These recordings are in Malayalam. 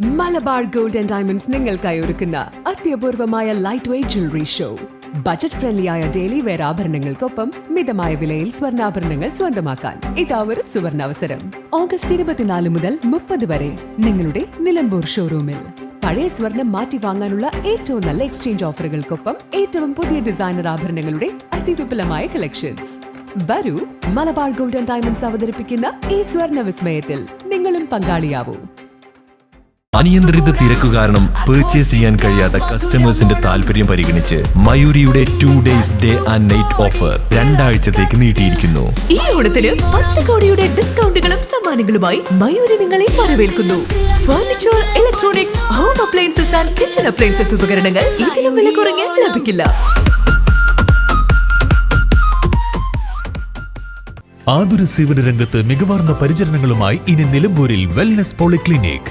മലബാർ ഗോൾഡ് ആൻഡ് ഡയമണ്ട്സ് നിങ്ങൾക്കായി ഒരുക്കുന്ന അത്യപൂർവമായ light weight jewellery show budget ഫ്രണ്ട്ലിയായ daily wear ആഭരണങ്ങൾക്കൊപ്പം മിതമായ വിലയിൽ സ്വർണാഭരണങ്ങൾ സ്വന്തമാക്കാൻ. ഇതാ ഒരു സുവർണാവസരം. ഓഗസ്റ്റ് ഇരുപത്തിനാല് മുതൽ മുപ്പത് വരെ നിങ്ങളുടെ നിലമ്പൂർ ഷോറൂമിൽ പഴയ സ്വർണം മാറ്റി വാങ്ങാനുള്ള ഏറ്റവും നല്ല എക്സ്ചേഞ്ച് ഓഫറുകൾക്കൊപ്പം ഏറ്റവും പുതിയ ഡിസൈനർ ആഭരണങ്ങളുടെ അതിവിപുലമായ കളക്ഷൻസ് വരൂ മലബാർ ഗോൾഡ് ആൻഡ് ഡയമണ്ട്സ് അവതരിപ്പിക്കുന്ന ഈ സ്വർണ വിസ്മയത്തിൽ നിങ്ങളും പങ്കാളിയാവൂ. അനിയന്ത്രിത തിരക്ക് കാരണം പർച്ചേസ് ചെയ്യാൻ കഴിയാത്ത കസ്റ്റമേഴ്സിന്റെ താല്പര്യം പരിഗണിച്ച് മയൂരിയുടെ two days day and night offer രണ്ടാഴ്ചത്തേക്ക് നീട്ടിയിരിക്കുന്നു. ഈ ഓണത്തിന് പത്ത് കോടിയുടെ ഡിസ്കൗണ്ടുകളും സമ്മാനങ്ങളുമായി മയൂരി നിങ്ങളെ വരവേൽക്കുന്നു. Furniture electronics home appliances and kitchen appliances ഉപകരണങ്ങൾ ഇതിലും വില കുറഞ്ഞ് ലഭിക്കില്ല. ആതുര സേവന രംഗത്ത് മികവാർന്ന പരിചരണങ്ങളുമായി ഇനി നിലമ്പൂരിൽ wellness polyclinic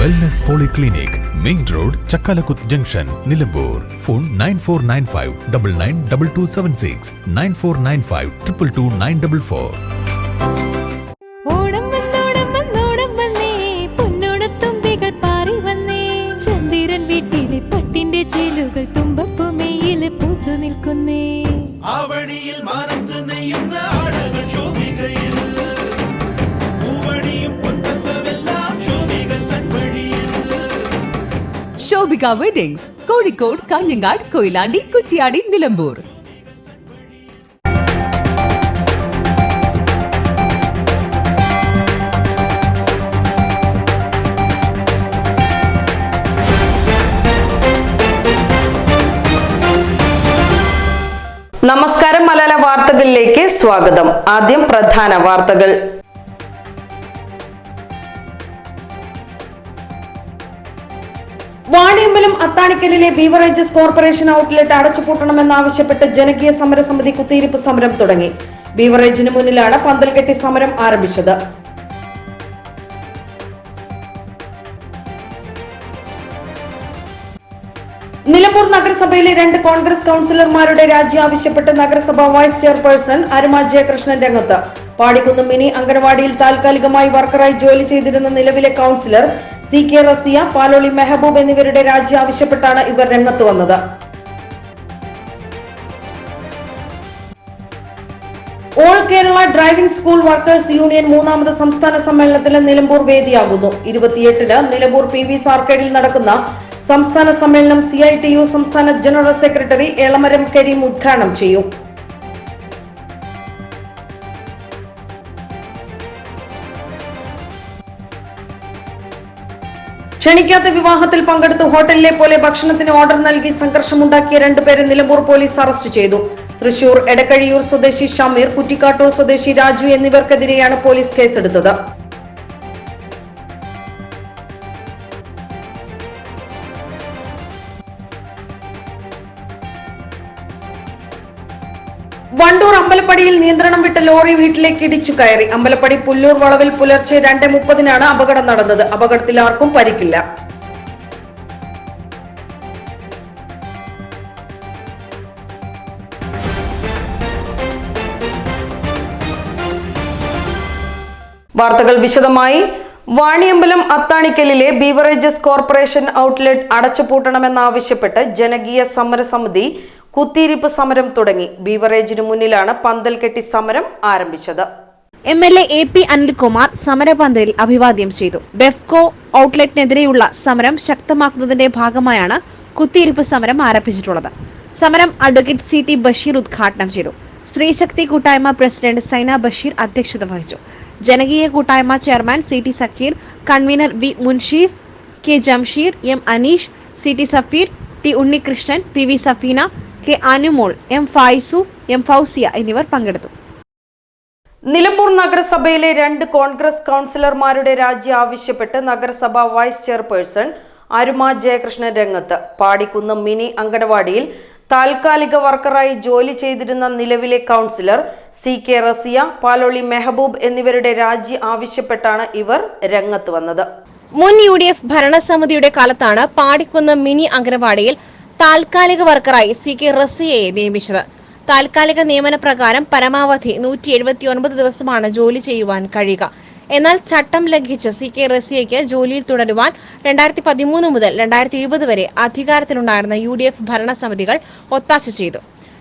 Wellness polyclinic main road Chakkalakuthu junction Nilambur phone nine four nine five double nine double two seven six nine four nine five triple two nine double four Shobhika weddings Kozhikode Kanhangad Koyilandy Kuttiady Nilambur നമസ്കാരം മലയാള വാർത്തകളിലേക്ക് സ്വാഗതം. ആദ്യം പ്രധാന വാർത്തകൾ. വാണിയമ്പലം അത്താണിക്കലിലെ ബീവറേജസ് കോർപ്പറേഷൻ ഔട്ട്ലെറ്റ് അടച്ചുപൂട്ടണമെന്നാവശ്യപ്പെട്ട് ജനകീയ സമരസമിതി കുത്തിയിരിപ്പ് സമരം തുടങ്ങി. ബീവറേജിന് മുന്നിലാണ് പന്തൽ കെട്ടി സമരം ആരംഭിച്ചത്. നിലമ്പൂർ നഗരസഭയിലെ രണ്ട് കോൺഗ്രസ് കൌൺസിലർമാരുടെ രാജി ആവശ്യപ്പെട്ട് നഗരസഭ വൈസ് ചെയർപേഴ്സൺ അരുമ ജയകൃഷ്ണൻ രംഗത്ത്. പാടിക്കുന്ന് മിനി അംഗൻവാടിയിൽ താൽക്കാലികമായി വർക്കറായി ജോലി ചെയ്തിരുന്ന നിലവിലെ councillor C K Raziya Paloli Mehaboob എന്നിവരുടെ രാജി ആവശ്യപ്പെട്ടാണ് ഇവർ രംഗത്ത് വന്നത്. All Kerala driving school workers union മൂന്നാമത് സംസ്ഥാന സമ്മേളനത്തിന് നിലമ്പൂർ വേദിയാകുന്നു. ഇരുപത്തിയെട്ടിന് നിലമ്പൂർ പി വി സാർക്കേഡിൽ നടക്കുന്ന സംസ്ഥാന സമ്മേളനം സി ഐ ടി യു സംസ്ഥാന ജനറൽ സെക്രട്ടറി എളമരം കരീം ഉദ്ഘാടനം ചെയ്യും. ക്ഷണിക്കാത്ത വിവാഹത്തിൽ പങ്കെടുത്ത് ഹോട്ടലിലെ പോലെ ഭക്ഷണത്തിന് ഓർഡർ നൽകി സംഘർഷമുണ്ടാക്കിയ രണ്ടുപേരെ നിലമ്പൂർ പോലീസ് അറസ്റ്റ് ചെയ്തു. തൃശൂർ എടക്കഴിയൂർ സ്വദേശി ഷമീർ കുറ്റിക്കാട്ടൂർ സ്വദേശി രാജു എന്നിവർക്കെതിരെയാണ് പോലീസ് കേസെടുത്തത്. ലോറി വീട്ടിലേക്ക് ഇടിച്ചു കയറി. അമ്പലപ്പടി പുല്ലൂർ വളവിൽ പുലർച്ചെ രണ്ട് മുപ്പതിനാണ് അപകടം നടന്നത്. അപകടത്തിൽ ആർക്കും പരിക്കില്ല. വാർത്തകൾ വിശദമായി. വാണിയമ്പലം അത്താണിക്കലിലെ ബീവറേജസ് കോർപ്പറേഷൻ ഔട്ട്ലെറ്റ് അടച്ചുപൂട്ടണമെന്നാവശ്യപ്പെട്ട് ജനകീയ സമരസമിതി കുത്തിയിരിപ്പ് സമരം തുടങ്ങി. ബീവറേജിനു മുന്നിലാണ് പന്തൽ കെട്ടി സമരം ആരംഭിച്ചത്. M L A A P Anilkumar സമരപന്തലിൽ അഭിവാദ്യം ചെയ്തു. ബെഫ്കോ ഔട്ട്ലെറ്റിനെതിരെയുള്ള സമരം ശക്തമാക്കുന്നതിന്റെ ഭാഗമായാണ് കുത്തിയിരിപ്പ് സമരം ആരംഭിച്ചിട്ടുള്ളത്. സമരം അഡ്വക്കേറ്റ് സി ടി ബഷീർ ഉദ്ഘാടനം ചെയ്തു. സ്ത്രീശക്തി കൂട്ടായ്മ പ്രസിഡന്റ് സൈന ബഷീർ അധ്യക്ഷത വഹിച്ചു. ജനകീയ കൂട്ടായ്മ chairman C T Zakir convener V Munsheer K Jamsheer M Aneesh C T Safeer T Unnikrishnan P V Safeena K Anumol M Faizu M Fousiya എന്നിവർ പങ്കെടുത്തു. നിലമ്പൂർ നഗരസഭയിലെ രണ്ട് കോൺഗ്രസ് കൗൺസിലർമാരുടെ രാജി ആവശ്യപ്പെട്ട് നഗരസഭ വൈസ് ചെയർപേഴ്സൺ അരുമ ജയകൃഷ്ണൻ രംഗത്ത്. പാടിക്കുന്ന് മിനി അങ്കണവാടിയിൽ താൽക്കാലിക വർക്കറായി ജോലി ചെയ്തിരുന്ന നിലവിലെ councillor C K Raziya Paloli Mehaboob എന്നിവരുടെ രാജി ആവശ്യപ്പെട്ടാണ് ഇവർ രംഗത്ത് വന്നത്. മുൻ യു ഡി എഫ് ഭരണസമിതിയുടെ കാലത്താണ് പാടിക്കുന്ന് മിനി അംഗനവാടിയിൽ താൽക്കാലിക വർക്കറായി സി കെ റസിയയെ നിയമിച്ചത്. താൽക്കാലിക നിയമന പ്രകാരം പരമാവധി നൂറ്റി എഴുപത്തി ഒൻപത് ദിവസമാണ് ജോലി ചെയ്യുവാൻ കഴിയുക. എന്നാൽ ചട്ടം ലംഘിച്ച് സി കെ റസിയയ്ക്ക് ജോലിയിൽ തുടരുവാൻ രണ്ടായിരത്തി പതിമൂന്ന് മുതൽ രണ്ടായിരത്തി ഇരുപത് വരെ അധികാരത്തിലുണ്ടായിരുന്ന യു ഡി എഫ് ഭരണസമിതികൾ ഒത്താശ ചെയ്തു.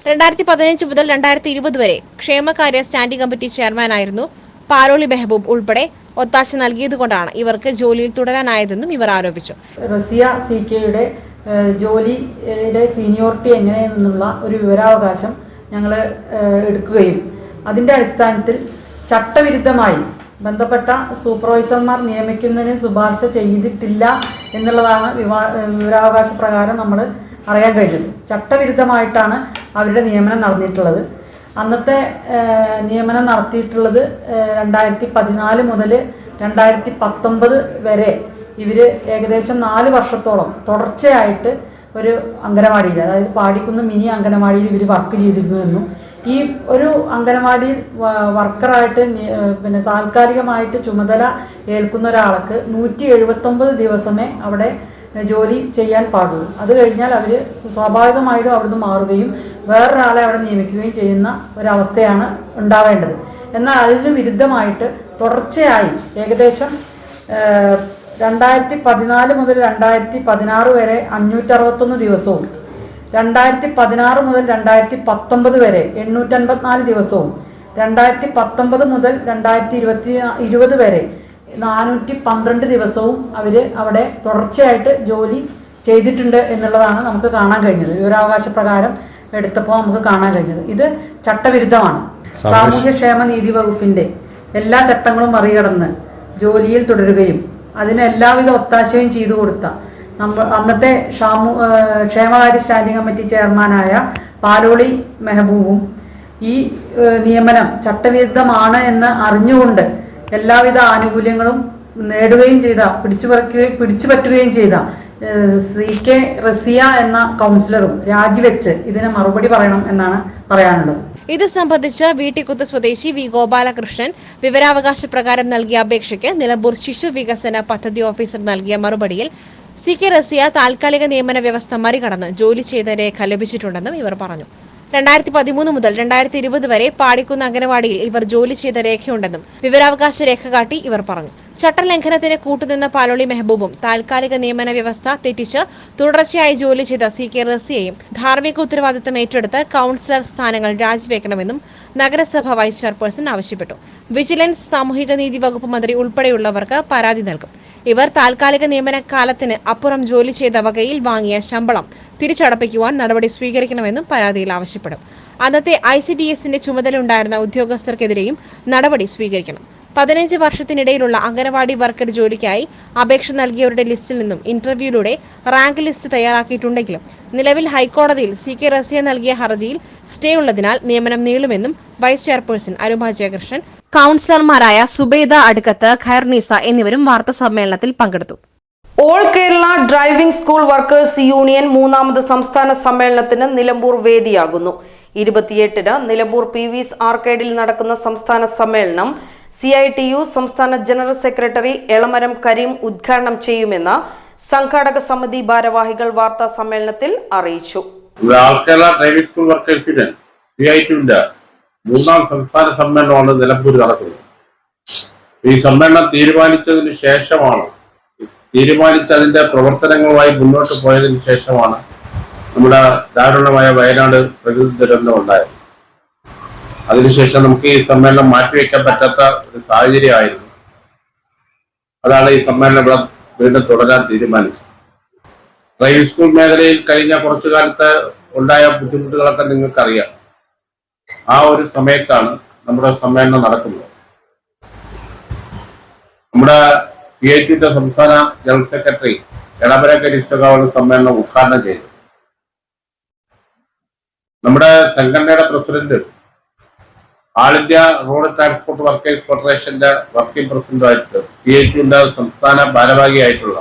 രണ്ടായിരത്തി പതിനഞ്ച് മുതൽ രണ്ടായിരത്തി ഇരുപത് വരെ ക്ഷേമകാര്യ സ്റ്റാൻഡിംഗ് കമ്മിറ്റി ചെയർമാനായിരുന്നു പാരോളി മെഹബൂബ് ഉൾപ്പെടെ ഒത്താശ നൽകിയതുകൊണ്ടാണ് ഇവർക്ക് ജോലിയിൽ തുടരാനായതെന്നും ഇവർ ആരോപിച്ചു. റസിയ സി കെയുടെ ജോലിയുടെ സീനിയോറിറ്റി എങ്ങനെയെന്നുള്ള ഒരു വിവരാവകാശം ഞങ്ങൾ എടുക്കുകയും അതിന്റെ അടിസ്ഥാനത്തിൽ ചട്ടവിരുദ്ധമായി ബന്ധപ്പെട്ട സൂപ്പർവൈസർമാർ നിയമിക്കുന്നതിന് ശുപാർശ ചെയ്തിട്ടില്ല എന്നുള്ളതാണ് വിവാ വിവരാവകാശ പ്രകാരം നമ്മൾ അറിയാൻ കഴിഞ്ഞത്. ചട്ടവിരുദ്ധമായിട്ടാണ് അവരുടെ നിയമനം നടന്നിട്ടുള്ളത്. അന്നത്തെ നിയമനം നടത്തിയിട്ടുള്ളത് രണ്ടായിരത്തി പതിനാല് മുതൽ രണ്ടായിരത്തി പത്തൊമ്പത് വരെ ഇവർ ഏകദേശം നാല് വർഷത്തോളം തുടർച്ചയായിട്ട് ഒരു അംഗനവാടിയിൽ അതായത് പാടിക്കുന്ന മിനി അംഗനവാടിയിൽ ഇവർ വർക്ക് ചെയ്തിരുന്നു എന്നും ഈ ഒരു അംഗനവാടി വ- വർക്കറായിട്ട് പിന്നെ താൽക്കാലികമായിട്ട് ചുമതല ഏൽക്കുന്ന ഒരാൾക്ക് നൂറ്റി എഴുപത്തൊമ്പത് ദിവസമേ അവിടെ ജോലി ചെയ്യാൻ പാടുള്ളൂ. അത് കഴിഞ്ഞാൽ അവർ സ്വാഭാവികമായിട്ടും അവിടുന്ന് മാറുകയും വേറൊരാളെ അവിടെ നിയമിക്കുകയും ചെയ്യുന്ന ഒരവസ്ഥയാണ് ഉണ്ടാവേണ്ടത്. എന്നാൽ അതിന് വിരുദ്ധമായിട്ട് തുടർച്ചയായി ഏകദേശം രണ്ടായിരത്തി പതിനാല് മുതൽ രണ്ടായിരത്തി പതിനാറ് വരെ അഞ്ഞൂറ്ററുപത്തൊന്ന് ദിവസവും. രണ്ടായിരത്തി പതിനാറ് മുതൽ രണ്ടായിരത്തി പത്തൊമ്പത് വരെ എണ്ണൂറ്റൻപത്തിനാല് ദിവസവും. രണ്ടായിരത്തി പത്തൊമ്പത് മുതൽ രണ്ടായിരത്തി ഇരുപത്തി ഇരുപത് വരെ നാനൂറ്റി പന്ത്രണ്ട് ദിവസവും അവർ അവിടെ തുടർച്ചയായിട്ട് ജോലി ചെയ്തിട്ടുണ്ട് എന്നുള്ളതാണ് നമുക്ക് കാണാൻ കഴിഞ്ഞത്. വിവരാവകാശ പ്രകാരം എടുത്തപ്പോൾ നമുക്ക് കാണാൻ കഴിഞ്ഞത്. ഇത് ചട്ടവിരുദ്ധമാണ്. സാമൂഹ്യക്ഷേമ നീതി വകുപ്പിന്റെ എല്ലാ ചട്ടങ്ങളും മറികടന്ന് ജോലിയിൽ തുടരുകയും അതിന് എല്ലാവിധ ഒത്താശയും ചെയ്തു കൊടുത്ത. നമ്മ അന്നത്തെ ഷാമു ക്ഷേമകാര്യ സ്റ്റാൻഡിംഗ് കമ്മിറ്റി ചെയർമാനായ പാലോളി മെഹബൂബും ഈ നിയമനം ചട്ടവിരുദ്ധമാണ് എന്ന് അറിഞ്ഞുകൊണ്ട് എല്ലാവിധ ആനുകൂല്യങ്ങളും നേടുകയും ചെയ്ത പിടിച്ചു പറിക്കുകയും പിടിച്ചു പറ്റുകയും ചെയ്ത സി കെ റസിയ എന്ന കൗൺസിലറും രാജിവെച്ച് ഇതിന് മറുപടി പറയണം എന്നാണ് പറയാനുള്ളത്. ഇത് സംബന്ധിച്ച് വീട്ടിക്കുത്ത് സ്വദേശി വി ഗോപാലകൃഷ്ണൻ വിവരാവകാശ പ്രകാരം നൽകിയ അപേക്ഷയ്ക്ക് നിലമ്പൂർ ശിശു വികസന പദ്ധതി ഓഫീസർ നൽകിയ മറുപടിയിൽ സി കെ റസിയ താൽക്കാലിക നിയമന വ്യവസ്ഥ മറികടന്ന് ജോലി ചെയ്ത രേഖ ലഭിച്ചിട്ടുണ്ടെന്നും ഇവർ പറഞ്ഞു. രണ്ടായിരത്തി പതിമൂന്ന് മുതൽ രണ്ടായിരത്തി ഇരുപത് വരെ പാടിക്കുന്ന അംഗനവാടിയിൽ ഇവർ ജോലി ചെയ്ത രേഖയുണ്ടെന്നും വിവരാവകാശ രേഖ കാട്ടി ഇവർ പറഞ്ഞു. ചട്ടലംഘനത്തിന് കൂട്ടുനിന്ന പാലോളി മെഹബൂബും താൽക്കാലിക നിയമന വ്യവസ്ഥ തെറ്റിച്ച് തുടർച്ചയായി ജോലി ചെയ്ത സി കെ റസിയെയും ധാർമ്മിക ഉത്തരവാദിത്തം ഏറ്റെടുത്ത് കൗൺസിലർ സ്ഥാനങ്ങൾ രാജിവെക്കണമെന്നും നഗരസഭ വൈസ് ചെയർപേഴ്സൺ ആവശ്യപ്പെട്ടു. വിജിലൻസ് സാമൂഹിക നീതി വകുപ്പ് മന്ത്രി ഉൾപ്പെടെയുള്ളവർക്ക് പരാതി നൽകും. ഇവർ താൽക്കാലിക നിയമന കാലത്തിന് അപ്പുറം ജോലി ചെയ്ത വകയിൽ വാങ്ങിയ ശമ്പളം തിരിച്ചടപ്പിക്കുവാൻ നടപടി സ്വീകരിക്കണമെന്നും പരാതിയിൽ ആവശ്യപ്പെടും. അന്നത്തെ ഐ സി ഡി എസിന്റെ ചുമതലയുണ്ടായിരുന്ന ഉദ്യോഗസ്ഥർക്കെതിരെയും നടപടി സ്വീകരിക്കണം. പതിനഞ്ച് വർഷത്തിനിടയിലുള്ള അംഗനവാടി വർക്കർ ജോലിക്കായി അപേക്ഷ നൽകിയവരുടെ ലിസ്റ്റിൽ നിന്നും ഇന്റർവ്യൂയിലൂടെ റാങ്ക് ലിസ്റ്റ് തയ്യാറാക്കിയിട്ടുണ്ടെങ്കിലും നിലവിൽ ഹൈക്കോടതിയിൽ സി കെ റസിയ നൽകിയ ഹർജിയിൽ സ്റ്റേ ഉള്ളതിനാൽ നിയമനം നീളുമെന്നും വൈസ് ചെയർപേഴ്സൺ അരുമ ജയകൃഷ്ണൻ കൌൺസിലർമാരായ സുബേദ അടുക്കത്ത് ഖൈർനീസ എന്നിവരും വാർത്താ സമ്മേളനത്തിൽ പങ്കെടുത്തു. All Kerala driving school workers union മൂന്നാമത് സംസ്ഥാന സമ്മേളനത്തിന് നിലമ്പൂർ വേദിയാകുന്നു. ഇരുപത്തിയെട്ടിന് നിലമ്പൂർ പി വിസ് ആർക്കേഡിൽ നടക്കുന്ന സംസ്ഥാന സമ്മേളനം സി ഐ ടി യു സംസ്ഥാന ജനറൽ സെക്രട്ടറി എളമരം കരീം ഉദ്ഘാടനം ചെയ്യുമെന്ന് സംഘാടക സമിതി ഭാരവാഹികൾ വാർത്താ സമ്മേളനത്തിൽ അറിയിച്ചു. Driving school workers C I മൂന്നാം സംസ്ഥാന സമ്മേളനമാണ് നിലമ്പൂർ നടക്കുന്നത്. ഈ സമ്മേളനം തീരുമാനിച്ചതിന് ശേഷമാണ് തീരുമാനിച്ച അതിന്റെ പ്രവർത്തനങ്ങളുമായി മുന്നോട്ട് പോയതിനു ശേഷമാണ് നമ്മുടെ ദാരുണമായ വയനാട് പ്രകൃതി ദുരന്തം ഉണ്ടായത്. അതിനുശേഷം നമുക്ക് ഈ സമ്മേളനം മാറ്റിവെക്കാൻ പറ്റാത്ത ഒരു സാഹചര്യമായിരുന്നു. അതാണ് ഈ സമ്മേളനം ഇവിടെ വീണ്ടും തുടരാൻ തീരുമാനിച്ചത്. ഡ്രൈവിംഗ് സ്കൂൾ മേഖലയിൽ കഴിഞ്ഞ കുറച്ചു കാലത്ത് ഉണ്ടായ ബുദ്ധിമുട്ടുകളൊക്കെ നിങ്ങൾക്കറിയാം. ആ ഒരു സമയത്താണ് നമ്മുടെ സമ്മേളനം നടക്കുന്നത്. നമ്മുടെ സി ഐ ടിയുടെ സംസ്ഥാന ജനറൽ സെക്രട്ടറി എളമര കരിശകാവൾ സമ്മേളനം ഉദ്ഘാടനം ചെയ്തു. നമ്മുടെ സംഘടനയുടെ president all India road transport workers ഫെഡറേഷന്റെ വർക്കിംഗ് പ്രസിഡന്റായിട്ട് സി ഐ ടിയുടെ സംസ്ഥാന ഭാരവാഹിയായിട്ടുള്ള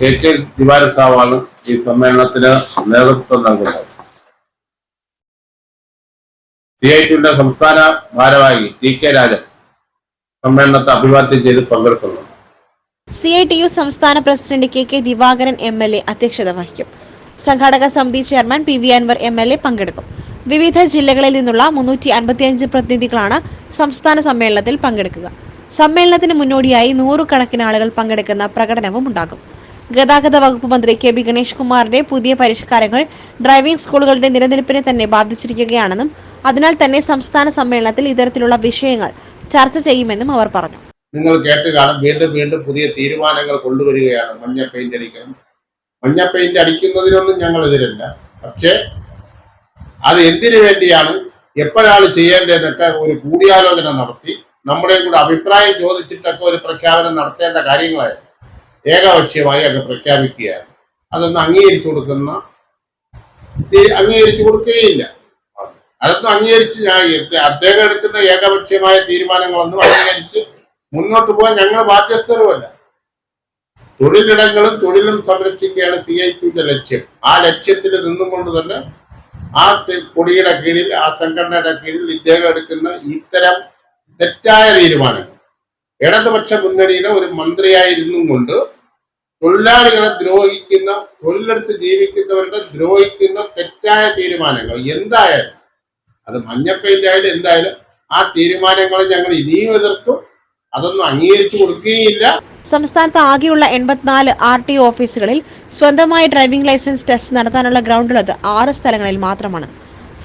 കെ കെ ദിവാരസാവാണ് ഈ സമ്മേളനത്തിന് നേതൃത്വം നൽകുന്നത്. സി ഐ ടിയുടെ സംസ്ഥാന ഭാരവാഹി ടി കെ രാജൻ സമ്മേളനത്തെ അഭിവാദ്യം ചെയ്ത് പങ്കെടുക്കുന്നു. സി ഐ ടി യു സംസ്ഥാന president K K Divakaran M L A അധ്യക്ഷത വഹിക്കും. സംഘാടക സമിതി chairman P V Anvar M L A പങ്കെടുക്കും. വിവിധ ജില്ലകളിൽ നിന്നുള്ള മുന്നൂറ്റി അൻപത്തിയഞ്ച് പ്രതിനിധികളാണ് സംസ്ഥാന സമ്മേളനത്തിൽ പങ്കെടുക്കുക. സമ്മേളനത്തിന് മുന്നോടിയായി നൂറുകണക്കിന് ആളുകൾ പങ്കെടുക്കുന്ന പ്രകടനവും ഉണ്ടാകും. ഗതാഗത വകുപ്പ് മന്ത്രി കെ ബി ഗണേഷ് കുമാറിന്റെ പുതിയ പരിഷ്കാരങ്ങൾ ഡ്രൈവിംഗ് സ്കൂളുകളുടെ നിലനിൽപ്പിനെ തന്നെ ബാധിച്ചിരിക്കുകയാണെന്നും അതിനാൽ തന്നെ സംസ്ഥാന സമ്മേളനത്തിൽ ഇത്തരത്തിലുള്ള വിഷയങ്ങൾ ചർച്ച ചെയ്യുമെന്നും അവർ പറഞ്ഞു. നിങ്ങൾ കേട്ട് കാണും വീണ്ടും വീണ്ടും പുതിയ തീരുമാനങ്ങൾ കൊണ്ടുവരികയാണ് മഞ്ഞ പെയിന്റ് അടിക്കണം മഞ്ഞ പെയിന്റ് അടിക്കുന്നതിനൊന്നും ഞങ്ങൾ എതിരല്ല. പക്ഷേ അത് എന്തിനു വേണ്ടിയാണ് എപ്പോഴാണ് ചെയ്യേണ്ടതെന്നൊക്കെ ഒരു കൂടിയാലോചന നടത്തി നമ്മുടെ കൂടെ അഭിപ്രായം ചോദിച്ചിട്ടൊക്കെ ഒരു പ്രഖ്യാപനം നടത്തേണ്ട കാര്യങ്ങളായിരുന്നു ഏകപക്ഷീയമായി അങ്ങ് പ്രഖ്യാപിക്കുകയാണ്. അതൊന്നും അംഗീകരിച്ചു കൊടുക്കുന്ന അംഗീകരിച്ചു കൊടുക്കുകയില്ല. അതൊന്നും അംഗീകരിച്ച് ഞാൻ അദ്ദേഹം എടുക്കുന്ന ഏകപക്ഷീയമായ തീരുമാനങ്ങളൊന്നും അംഗീകരിച്ച് മുന്നോട്ട് പോകാൻ ഞങ്ങൾ ബാധ്യസ്ഥരുമല്ല. തൊഴിലിടങ്ങളും തൊഴിലും സംരക്ഷിക്കുകയാണ് സി ഐ ടിയുടെ ലക്ഷ്യം. ആ ലക്ഷ്യത്തിൽ നിന്നുകൊണ്ട് തന്നെ ആ കൊടിയുടെ കീഴിൽ ആ സംഘടനയുടെ കീഴിൽ ഇദ്ദേഹം എടുക്കുന്ന ഇത്തരം തെറ്റായ തീരുമാനങ്ങൾ. ഇടതുപക്ഷ മുന്നണിയിലെ ഒരു മന്ത്രിയായിരുന്നും കൊണ്ട് തൊഴിലാളികളെ ദ്രോഹിക്കുന്ന തൊഴിലെടുത്ത് ജീവിക്കുന്നവരുടെ ദ്രോഹിക്കുന്ന തെറ്റായ തീരുമാനങ്ങൾ എന്തായാലും അത് മഞ്ഞപ്പയിലായാലും എന്തായാലും ആ തീരുമാനങ്ങളെ ഞങ്ങൾ ഇനിയും എതിർക്കും. അതൊന്നും അംഗീകരിച്ചു കൊടുക്കുകയില്ല. സംസ്ഥാനത്ത് ആകെയുള്ള എൺപത്തിനാല് ആർ ടി ഓഫീസുകളിൽ സ്വന്തമായി ഡ്രൈവിംഗ് ലൈസൻസ് ടെസ്റ്റ് നടത്താനുള്ള ഗ്രൗണ്ടുള്ളത് ആറ് സ്ഥലങ്ങളിൽ മാത്രമാണ്.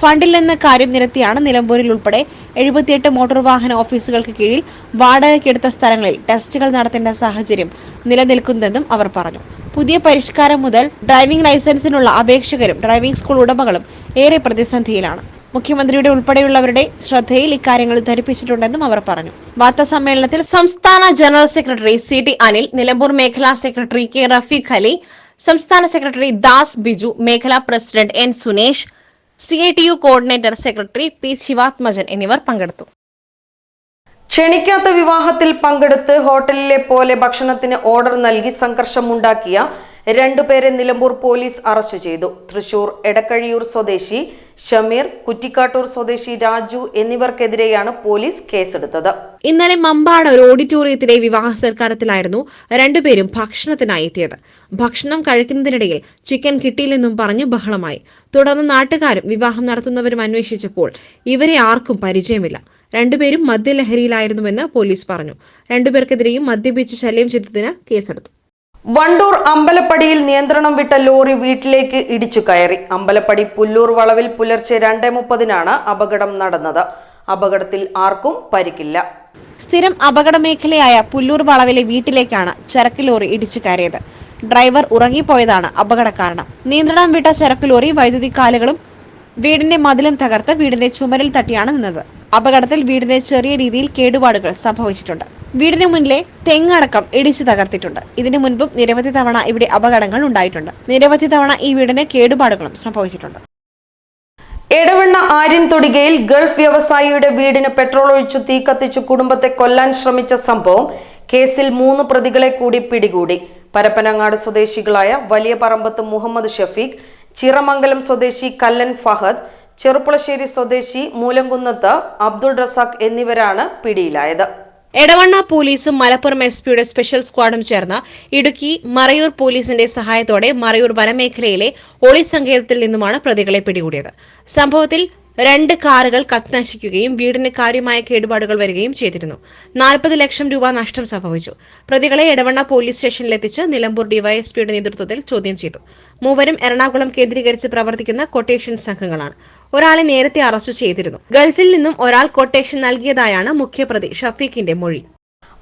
ഫണ്ടിൽ നിന്ന് കാര്യം നിരത്തിയാണ് നിലമ്പൂരിൽ ഉൾപ്പെടെ എഴുപത്തിയെട്ട് മോട്ടോർ വാഹന ഓഫീസുകൾക്ക് കീഴിൽ വാടകയ്ക്കെടുത്ത സ്ഥലങ്ങളിൽ ടെസ്റ്റുകൾ നടത്തേണ്ട സാഹചര്യം നിലനിൽക്കുന്നതെന്നും അവർ പറഞ്ഞു. പുതിയ പരിഷ്കാരം മുതൽ ഡ്രൈവിംഗ് ലൈസൻസിനുള്ള അപേക്ഷകരും ഡ്രൈവിംഗ് സ്കൂൾ ഉടമകളും ഏറെ പ്രതിസന്ധിയിലാണ്. മുഖ്യമന്ത്രിയുടെ ഉൾപ്പെടെയുള്ളവരുടെ ശ്രദ്ധയിൽ ഇക്കാര്യങ്ങൾ ധരിപ്പിച്ചിട്ടുണ്ടെന്നും അവർ പറഞ്ഞു. വാർത്താ സമ്മേളനത്തിൽ സംസ്ഥാന general secretary C T Anil Nilambur മേഖലാ സെക്രട്ടറി കെ റഫീഖ് അലി സംസ്ഥാന സെക്രട്ടറി ദാസ് ബിജു മേഖലാ president N Sunesh C I T U coordinator secretary P Sivathmajan എന്നിവർ പങ്കെടുത്തു. ക്ഷണിക്കാത്ത വിവാഹത്തിൽ പങ്കെടുത്ത് ഹോട്ടലിലെ പോലെ ഭക്ഷണത്തിന് ഓർഡർ നൽകി സംഘർഷമുണ്ടാക്കിയ രണ്ടുപേരെ നിലമ്പൂർ പോലീസ് അറസ്റ്റ് ചെയ്തു. തൃശൂർ എടക്കഴിയൂർ സ്വദേശി ഷമീർ കുറ്റിക്കാട്ടൂർ സ്വദേശി രാജു എന്നിവർക്കെതിരെയാണ് പോലീസ് കേസെടുത്തത്. ഇന്നലെ മമ്പാട് ഒരു ഓഡിറ്റോറിയത്തിലെ വിവാഹ സൽക്കാരത്തിലായിരുന്നു രണ്ടുപേരും ഭക്ഷണത്തിനായി എത്തിയത്. ഭക്ഷണം കഴിക്കുന്നതിനിടയിൽ ചിക്കൻ കിട്ടിയില്ലെന്നും പറഞ്ഞ് ബഹളമായി. തുടർന്ന് നാട്ടുകാരും വിവാഹം നടത്തുന്നവരും അന്വേഷിച്ചപ്പോൾ ഇവരെ ആർക്കും പരിചയമില്ല. രണ്ടുപേരും മദ്യലഹരിയിലായിരുന്നുവെന്ന് പോലീസ് പറഞ്ഞു. രണ്ടുപേർക്കെതിരെയും മദ്യപിച്ച് ശല്യം ചെയ്തതിന് കേസെടുത്തു. വണ്ടൂർ അമ്പലപ്പടിയിൽ നിയന്ത്രണം വിട്ട ലോറി വീട്ടിലേക്ക് ഇടിച്ചു കയറി. അമ്പലപ്പടി പുല്ലൂർ വളവിൽ പുലർച്ചെ രണ്ടേ മുപ്പതിനാണ് അപകടം നടന്നത്. അപകടത്തിൽ ആർക്കും പരിക്കില്ല. സ്ഥിരം അപകട മേഖലയായ പുല്ലൂർ വളവിലെ വീട്ടിലേക്കാണ് ചരക്ക് ലോറി ഇടിച്ചു കയറിയത്. ഡ്രൈവർ ഉറങ്ങിപ്പോയതാണ് അപകട കാരണം നിയന്ത്രണം വിട്ട ചരക്ക് ലോറി വൈദ്യുതി കാലുകളും വീടിന്റെ മതിലും തകർത്ത് വീടിന്റെ ചുമരിൽ തട്ടിയാണ് നിന്നത്. അപകടത്തിൽ വീടിന് ചെറിയ രീതിയിൽ കേടുപാടുകൾ സംഭവിച്ചിട്ടുണ്ട്. വീടിന് മുന്നിലെ തെങ്ങടക്കം ഇടിച്ചു തകർത്തിട്ടുണ്ട്. ഇതിനു മുൻപും നിരവധി തവണ ഇവിടെ അപകടങ്ങൾ ഉണ്ടായിട്ടുണ്ട്. നിരവധി തവണ ഈ വീടിന് കേടുപാടുകളും സംഭവിച്ചിട്ടുണ്ട്. എടവണ്ണ ആര്യൻ തൊടികയിൽ ഗൾഫ് വ്യവസായിയുടെ വീടിന് പെട്രോൾ ഒഴിച്ചു തീ കത്തിച്ചു കുടുംബത്തെ കൊല്ലാൻ ശ്രമിച്ച സംഭവം കേസിൽ മൂന്ന് പ്രതികളെ കൂടി പിടികൂടി. പരപ്പനങ്ങാട് സ്വദേശികളായ വലിയ പറമ്പത്ത് മുഹമ്മദ് ഷഫീഖ് ചിറമംഗലം സ്വദേശി കല്ലൻ ഫഹദ് ചെറുപ്പുളശ്ശേരി സ്വദേശി മൂലംകുന്നത്ത് അബ്ദുൾ റസാഖ് എന്നിവരാണ് പിടിയിലായത്. എടവണ്ണ പോലീസും മലപ്പുറം എസ് പിയുടെ സ്പെഷ്യൽ സ്ക്വാഡും ചേർന്ന് ഇടുക്കി മറയൂർ പോലീസിന്റെ സഹായത്തോടെ മറയൂർ വനമേഖലയിലെ ഒളി സങ്കേതത്തിൽ നിന്നുമാണ് പ്രതികളെ പിടികൂടിയത്. സംഭവത്തിൽ രണ്ട് കാറുകൾ കത്തിനശിക്കുകയും വീടിന് കാര്യമായ കേടുപാടുകൾ വരികയും ചെയ്തിരുന്നു. നാൽപ്പത് ലക്ഷം രൂപ നഷ്ടം സംഭവിച്ചു. പ്രതികളെ എടവണ്ണ പോലീസ് സ്റ്റേഷനിലെത്തിച്ച് നിലമ്പൂർ ഡിവൈഎസ്പിയുടെ നേതൃത്വത്തിൽ ചോദ്യം ചെയ്തു. മൂവരും എറണാകുളം കേന്ദ്രീകരിച്ച് പ്രവർത്തിക്കുന്ന കൊട്ടേഷൻ സംഘങ്ങളാണ്. ഒരാളെ നേരത്തെ അറസ്റ്റ് ചെയ്തിരുന്നു. ഗൾഫിൽ നിന്നും ഒരാൾ കൊട്ടേഷൻ നൽകിയതായാണ് മുഖ്യപ്രതി ഷഫീഖിന്റെ മൊഴി.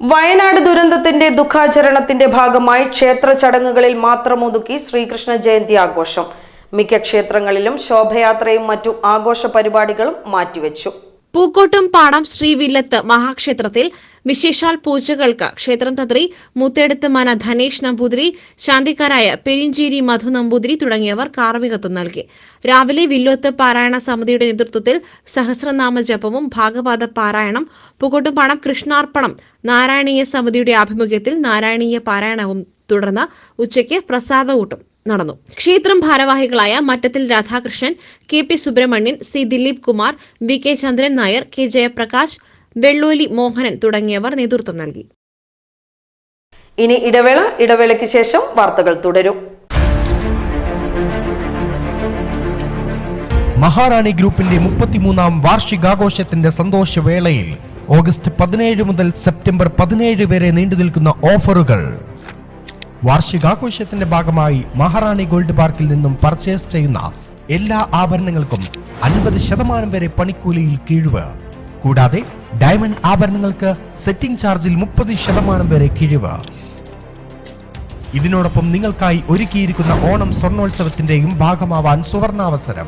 വയനാട് ദുരന്തത്തിന്റെ ദുഃഖാചരണത്തിന്റെ ഭാഗമായി ക്ഷേത്ര ചടങ്ങുകളിൽ മാത്രം ഒതുക്കി ശ്രീകൃഷ്ണ ജയന്തി ആഘോഷം. മിക്ക ക്ഷേത്രങ്ങളിലും ശോഭയാത്രയും മറ്റു ആഘോഷ പരിപാടികളും മാറ്റിവെച്ചു. പൂക്കോട്ടും പാടം ശ്രീവില്ലത്ത് മഹാക്ഷേത്രത്തിൽ വിശേഷാൽ പൂജകൾക്ക് ക്ഷേത്രം തന്ത്രി മുത്തേടത്ത് മന ധനേഷ് നമ്പൂതിരി ശാന്തിക്കാരായ പെരിഞ്ചേരി മധു നമ്പൂതിരി തുടങ്ങിയവർ കാർമികത്വം നൽകി. രാവിലെ വില്ലോത്ത് പാരായണ സമിതിയുടെ നേതൃത്വത്തിൽ സഹസ്രനാമ ജപവും ഭാഗവത പാരായണം പൂക്കോട്ടുംപാടം കൃഷ്ണാർപ്പണം നാരായണീയ സമിതിയുടെ ആഭിമുഖ്യത്തിൽ നാരായണീയ പാരായണവും തുടർന്ന് ഉച്ചയ്ക്ക് പ്രസാദകൂട്ടും നടന്നു. ക്ഷേത്രം ഭാരവാഹികളായ Mattathil Radhakrishnan K P Subrahmanian C Dileep Kumar V K Chandran Nair K Jayaprakash Velloli Mohanan തുടങ്ങിയവർ നേതൃത്വം നൽകി. ഇനി ഇടവേള ഇടവേളയ്ക്ക് ശേഷം വാർത്തകൾ തുടരും. മഹാറാണി ഗ്രൂപ്പിന്റെ മുപ്പത്തിമൂന്നാം വാർഷികാഘോഷത്തിന്റെ സന്തോഷവേളയിൽ ഓഗസ്റ്റ് പതിനേഴ് മുതൽ സെപ്റ്റംബർ പതിനേഴ് വരെ നീണ്ടുനിൽക്കുന്ന ഓഫറുകൾ. വാർഷികാഘോഷത്തിന്റെ ഭാഗമായി മഹാറാണി ഗോൾഡ് പാർക്കിൽ നിന്നും പർച്ചേസ് ചെയ്യുന്ന എല്ലാ ആഭരണങ്ങൾക്കും അൻപത് ശതമാനം വരെ പണിക്കൂലിയിൽ കിഴിവ്. കൂടാതെ ഡയമണ്ട് ആഭരണങ്ങൾക്ക് സെറ്റിംഗ് ചാർജിൽ മുപ്പത് ശതമാനം വരെ കിഴിവ്. ഇതിനോടൊപ്പം നിങ്ങൾക്കായി ഒരുക്കിയിരിക്കുന്ന ഓണം സ്വർണോത്സവത്തിന്റെയും ഭാഗമാവാൻ സുവർണാവസരം.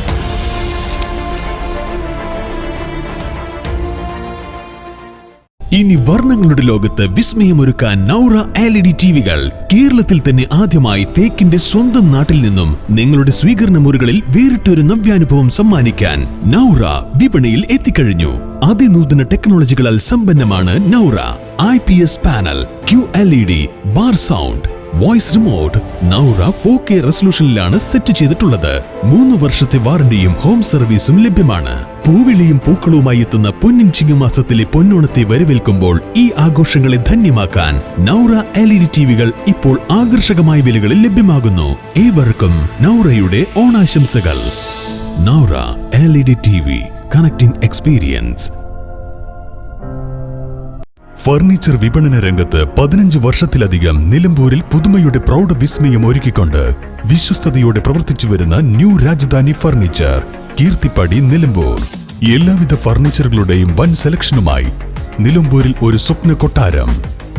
ഇനി വർണങ്ങളുടെ ലോകത്ത് വിസ്മയമൊരുക്കാൻ നൗറ എൽ ഇ ഡി ടിവികൾ കേരളത്തിൽ തന്നെ ആദ്യമായി തേക്കിന്റെ സ്വന്തം നാട്ടിൽ നിന്നും നിങ്ങളുടെ സ്വീകരണ മുറികളിൽ വേറിട്ടൊരു നവ്യാനുഭവം സമ്മാനിക്കാൻ നൗറ വിപണിയിൽ എത്തിക്കഴിഞ്ഞു. അതിനൂതന ടെക്നോളജികളാൽ സമ്പന്നമാണ് Naura. I P S panel Q L E D bar sound voice remote Naura four K റെസൊല്യൂഷനിലാണ് set ചെയ്തിട്ടുള്ളത്. മൂന്ന് വർഷത്തെ വാറണ്ടിയും ഹോം സർവീസും ലഭ്യമാണ്. പൂവിളിയും പൂക്കളുമായി എത്തുന്ന പൊന്നിൻ ചിങ്ങമാസത്തിലെ പൊന്നോണത്തെ വരവേൽക്കുമ്പോൾ ഈ ആഘോഷങ്ങളെ ധന്യമാക്കാൻ നൗറ എൽ ഇ ഡി ടിവികൾ ഇപ്പോൾ ആകർഷകമായ വിലകളിൽ ലഭ്യമാകുന്നു. ഏവർക്കും നൗറയുടെ ഓണാശംസകൾ. Naura L E D T V connecting experience. Furniture വിപണന രംഗത്ത് പതിനഞ്ച് വർഷത്തിലധികം നിലമ്പൂരിൽ പുതുമയുടെ പ്രൗഢ വിസ്മയം ഒരുക്കിക്കൊണ്ട് വിശ്വസ്തയോടെ പ്രവർത്തിച്ചു വരുന്ന ന്യൂ രാജധാനി ഫർണിച്ചർ. കീർത്തിപ്പടി നിലമ്പൂർ. എല്ലാവിധ ഫർണിച്ചറുകളുടെയും വൻ സെലക്ഷനുമായി നിലമ്പൂരിൽ ഒരു സ്വപ്ന കൊട്ടാരം.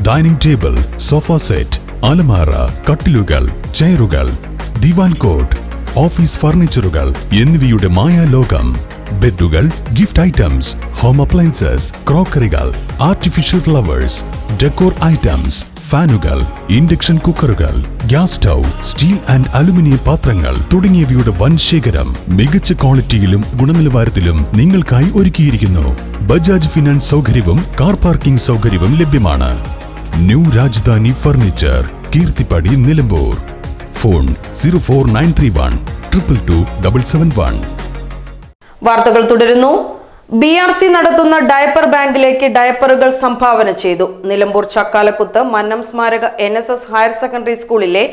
ഡൈനിങ് ടേബിൾ സോഫ സെറ്റ് അലമാറ കട്ടിലുകൾ ചെയറുകൾ ദിവാൻ കോട്ട് ഓഫീസ് ഫർണിച്ചറുകൾ എന്നിവയുടെ മായാലോകം. ബെഡുകൾ ഗിഫ്റ്റ് ഐറ്റംസ് ഹോം അപ്ലയൻസസ് ക്രോക്കറികൾ ആർട്ടിഫിഷ്യൽ ഫ്ലവേഴ്സ് ഡെക്കോർ ഐറ്റംസ് ഫാനുകൾ induction കുക്കറുകൾ gas stove steel and aluminium പാത്രങ്ങൾ തുടങ്ങിയവയുടെ വൻ ശേഖരം മികച്ച ക്വാളിറ്റിയിലും ഗുണനിലവാരത്തിലും നിങ്ങൾക്കായി ഒരുക്കിയിരിക്കുന്നു. ബജാജ് ഫിനാൻസ് സൗകര്യവും കാർ പാർക്കിംഗ് സൗകര്യവും ലഭ്യമാണ്. New Rajadhani furniture Keerthippadi Nilambur. Phone zero four nine three one triple two double seven one. വാർത്തകൾ തുടരുന്നു. ബി ആർ സി നടത്തുന്ന ഡയപ്പർ ബാങ്കിലേക്ക് ഡയപ്പറുകൾ സംഭാവന ചെയ്തു. നിലമ്പൂർ ചക്കാലക്കുത്ത് മന്നം സ്മാരക N S S higher secondary സ്കൂളിലെ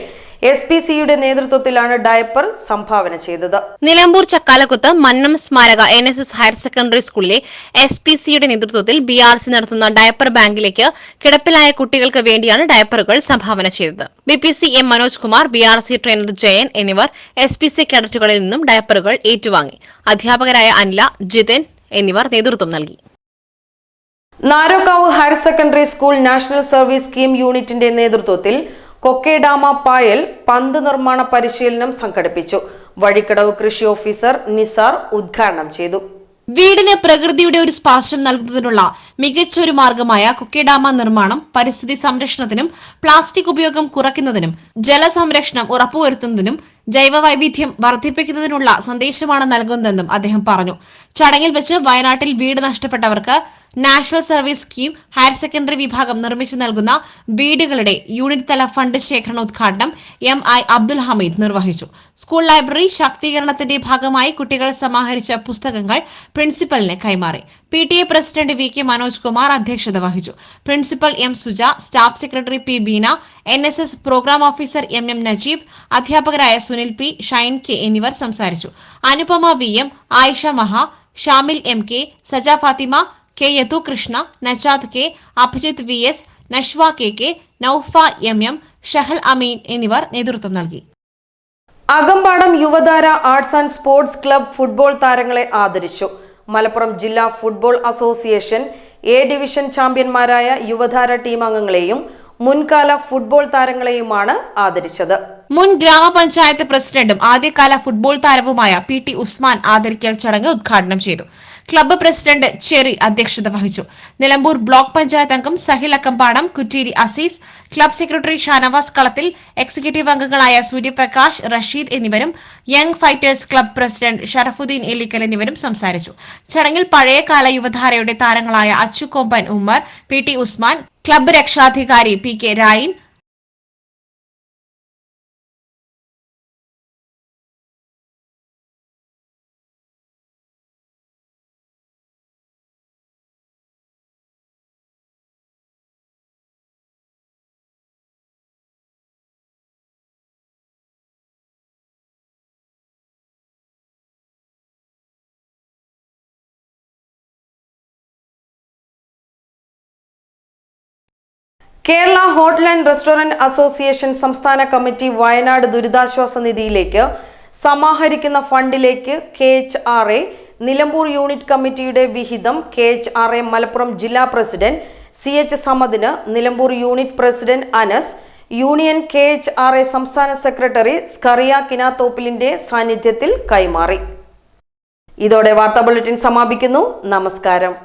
എസ് പി സിയുടെ നേതൃത്വത്തിലാണ് ഡയപ്പർ സംഭാവന ചെയ്തത്. നിലമ്പൂർ ചക്കാലക്കുത്ത് മന്നം സ്മാരക N S S higher secondary സ്കൂളിലെ എസ് പി സിയുടെ നേതൃത്വത്തിൽ ബി ആർ സി നടത്തുന്ന ഡയപ്പർ ബാങ്കിലേക്ക് കിടപ്പിലായ കുട്ടികൾക്ക് വേണ്ടിയാണ് ഡയപ്പറുകൾ സംഭാവന ചെയ്തത്. B P C M Manoj Kumar B R C trainer Jayan എന്നിവർ എസ് പി സി കേഡറ്റുകളിൽ നിന്നും ഡയപ്പറുകൾ ഏറ്റുവാങ്ങി. അധ്യാപകരായ അനില ജിതിൻ എന്നിവർ നേതൃത്വം നൽകി. Narokkavu higher secondary school national service scheme യൂണിറ്റിന്റെ നേതൃത്വത്തിൽ കൊക്കേഡാമ പായൽ പന്ത് നിർമ്മാണ പരിശീലനം സംഘടിപ്പിച്ചു. വഴിക്കടവ് കൃഷി ഓഫീസർ നിസാർ ഉദ്ഘാടനം ചെയ്തു. വീടിന് പ്രകൃതിയുടെ ഒരു സ്പർശം നൽകുന്നതിനുള്ള മികച്ച ഒരു മാർഗമായ കുക്കിഡാമ നിർമ്മാണം പരിസ്ഥിതി സംരക്ഷണത്തിനും പ്ലാസ്റ്റിക് ഉപയോഗം കുറയ്ക്കുന്നതിനും ജലസംരക്ഷണം ഉറപ്പുവരുത്തുന്നതിനും ജൈവ വൈവിധ്യം വർദ്ധിപ്പിക്കുന്നതിനുള്ള സന്ദേശമാണ് നൽകുന്നതെന്നും അദ്ദേഹം പറഞ്ഞു. ചടങ്ങിൽ വെച്ച് വയനാട്ടിൽ വീട് നഷ്ടപ്പെട്ടവർക്ക് national service scheme higher secondary വിഭാഗം നിർമ്മിച്ചു നൽകുന്ന വീടുകളുടെ യൂണിറ്റ് തല ഫണ്ട് ശേഖരണ ഉദ്ഘാടനം എം ഐ അബ്ദുൽ ഹമീദ് നിർവഹിച്ചു. സ്കൂൾ ലൈബ്രറി ശാക്തീകരണത്തിന്റെ ഭാഗമായി കുട്ടികൾ സമാഹരിച്ച പുസ്തകങ്ങൾ പ്രിൻസിപ്പലിന് കൈമാറി. P T A president V K Manoj Kumar അധ്യക്ഷത വഹിച്ചു. Principal M Suja staff secretary P Beena N S S programme officer M M Najeeb അധ്യാപകരായ സുനിൽ പി ഷൈൻ കെ എന്നിവർ സംസാരിച്ചു. Anupama V M Ayisha Maha Shamil M K Saja Fathima K Yadhu Krishna Najad K Abhijith V S Nashwa K K Noufa M M Shahal Ameen എന്നിവർ നേതൃത്വം നൽകി. Akampadam Yuvathara arts and sports club football താരങ്ങളെ ആദരിച്ചു. മലപ്പുറം ജില്ലാ ഫുട്ബോൾ അസോസിയേഷൻ എ ഡിവിഷൻ ചാമ്പ്യന്മാരായ യുവധാര ടീം അംഗങ്ങളെയും മുൻകാല ഫുട്ബോൾ താരങ്ങളെയുമാണ് ആദരിച്ചത്. മുൻ ഗ്രാമപഞ്ചായത്ത് പ്രസിഡന്റും ആദ്യകാല ഫുട്ബോൾ താരവുമായ പി ടി ഉസ്മാൻ ആദരിക്കൽ ചടങ്ങ് ഉദ്ഘാടനം ചെയ്തു. ക്ലബ്ബ് പ്രസിഡന്റ് ചെറി അധ്യക്ഷത വഹിച്ചു. നിലമ്പൂർ ബ്ലോക്ക് പഞ്ചായത്ത് അംഗം Sahil Akkampadam Kutteeri Azeez club secretary Shanavas Kalathil executive അംഗങ്ങളായ സൂര്യപ്രകാശ് റഷീദ് എന്നിവരും young fighters club president Sharafuddeen Ellikkal എന്നിവരും സംസാരിച്ചു. ചടങ്ങിൽ പഴയകാല യുവധാരയുടെ താരങ്ങളായ Achu Komban Ummer P T Usman club രക്ഷാധികാരി P K Rayin Kerala hotel and restaurant association സംസ്ഥാന കമ്മിറ്റി വയനാട് ദുരിതാശ്വാസ നിധിയിലേക്ക് സമാഹരിക്കുന്ന ഫണ്ടിലേക്ക് K H R A Nilambur unit കമ്മിറ്റിയുടെ വിഹിതം K H R A Malappuram ജില്ലാ president C H സമദിന് Nilambur unit president Anas union K H R A സംസ്ഥാന സെക്രട്ടറി സ്കറിയ കിനാത്തോപ്പിലിന്റെ സാന്നിധ്യത്തിൽ കൈമാറി. ഇതോടെ വാർത്താ ബുള്ളറ്റിൻ സമാപിക്കുന്നു. നമസ്കാരം.